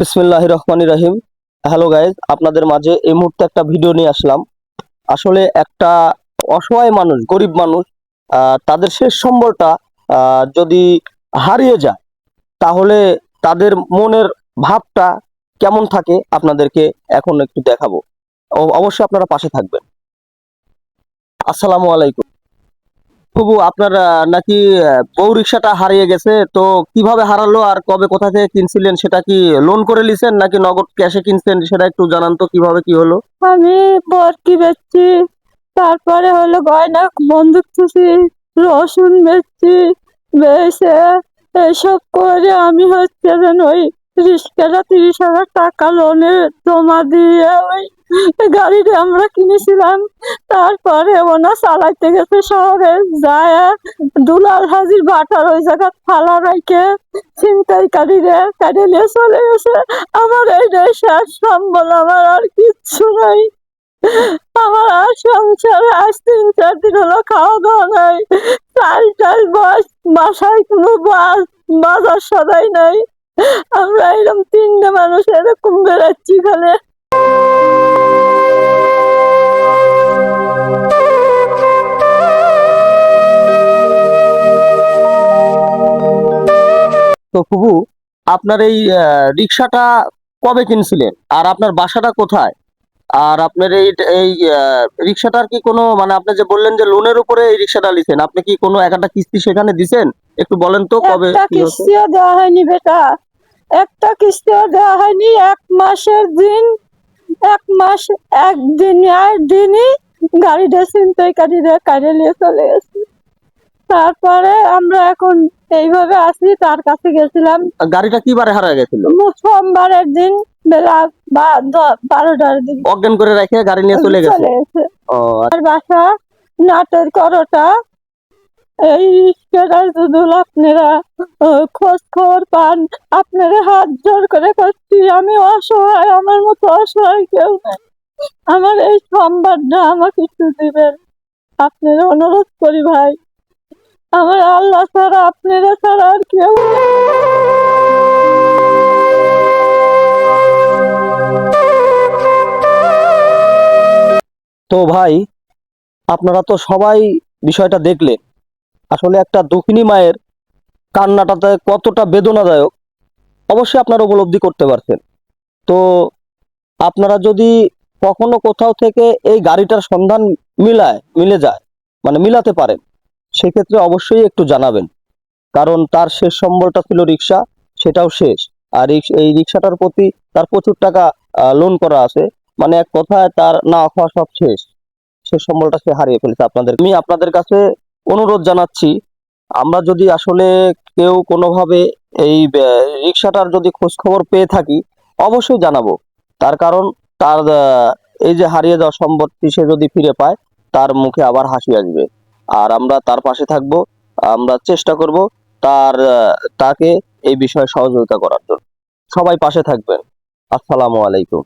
বিসমিল্লাহ রহমান রাহিম। Hello guys আপনাদের মাঝে এই মুহূর্তে একটা ভিডিও নিয়ে আসলাম। আসলে একটা অসহায় মানুষ, গরিব মানুষ তাদের শেষ সম্বলটা যদি হারিয়ে যায়, তাহলে তাদের মনের ভাবটা কেমন থাকে, আপনাদেরকে এখন একটু দেখাবো। অবশ্যই আপনারা পাশে থাকবেন। আসসালামু আলাইকুম। প্রভু আপনার নাকি বউ রিক্সাটা হারিয়ে গেছে, তো কীভাবে হারালো আর কবে কোথা থেকে কিনছিলেন সেটা কি লোন করে লিছেন নাকি নগদ ক্যাশে কিনছেন সেটা একটু জানান তো কীভাবে কি হলো? আমি বরকি বেচছি, তারপরে হলো গয়না বন্দুক চুষি রসুন বেচছি, বেচে এসব করে আমি হচ্ছে যেন ওই রিক্সাটা তিরিশ হাজার টাকা লোনে জমা দিয়ে ওই গাড়িটা আমরা কিনেছিলাম। তারপরে ওনা চালাইতে গেছে শহরে, যায় দুলাল হাজির বাটার ওই জায়গা ফালা রাইকে ছিনতাইকারীরে কাটে নিয়ে চলে গেছে। আমার এইটাই শেষ সম্বল আমার আর কিচ্ছু নাই। আমার আর সংসারে আজ তিন চার দিন হলো খাওয়া দাওয়া নাই। চাল টাল বাস, বাসায় কোনো বাস, বাজার সদাই নাই। আমরা এরকম তিনটে মানুষ এরকম বেড়াচ্ছি এখানে। তো প্রভু আপনার এই রিক্সাটা কবে কিনছিলেন? আর আপনার বাসাটা কোথায়? আর আপনার এই এই রিক্সাটার কি কোনো মানে আপনি যে বললেন যে লোনের উপরে এই রিক্সাটা লিছেন আপনি কি কোনো একটা কিস্তি সেখানে দিছেন? একটু বলেন তো কবে কিস্তিও দেওয়া হয়নি বেটা। একটা কিস্তিও দেওয়া হয়নি এক মাসের দিন এক মাস একদিন আর দিনই গাড়িটা ছিনতাইকারীরা কাটে নিয়ে চলে গেছে। তারপরে আমরা এখন এইভাবে আসি তার কাছে গেছিলাম। গাড়িটা কি বারে হারা গেছিল সোমবারের দিন বেলা বারোটার দিন। অজ্ঞান করে রেখে গাড়ি নিয়ে চলে গেছে চলে গেছে? ও আর বাসা নাটের করোটা এই রিক্সাটার যদি আপনারা খোঁজ খবর পান। আপনারা হাত জোর করে করছি। আমি অসহায়, আমার মতো অসহায় কেউ নেই। আমার এই সম্বাদটা আমাকে একটু দিবেন। আপনারা অনুরোধ করি ভাই। আমার আল্লাহ ছাড়া, আপনারা ছাড়া আর কেউ তো ভাই, আপনারা তো সবাই বিষয়টা দেখলেন। আসলে একটা দুঃখিনী মায়ের কান্নাটাতে কতটা বেদনাদায়ক, অবশ্যই আপনারা উপলব্ধি করতে পারছেন। তো আপনারা যদি কখনো কোথাও থেকে এই গাড়িটার সন্ধান মিলায়, মিলে যায় মানে মিলাতে পারেন, সেক্ষেত্রে অবশ্যই একটু জানাবেন। কারণ তার শেষ সম্বলটা ছিল রিক্সা, সেটাও শেষ। আর এই- রিক্সাটার প্রতি তার প্রচুর টাকা লোন করা আছে। মানে এক কথায় তার না খাওয়া সব শেষ। সে সম্বলটা সে হারিয়ে ফেলেছে আপনাদের। আমি আপনাদের কাছে অনুরোধ জানাচ্ছি, আমরা যদি আসলে কেউ কোনোভাবে এই রিক্সাটার যদি খোঁজখবর পেয়ে থাকি, অবশ্যই জানাব। তার কারণ তার এই যে হারিয়ে যাওয়া সম্পত্তি সে যদি ফিরে পায়, তার মুখে আবার হাসি আসবে। আর আমরা তার পাশে থাকব, আমরা চেষ্টা করব তার তাকে এই বিষয়ে সহযোগিতা করার জন্য। সবাই পাশে থাকবেন। আসসালামু আলাইকুম।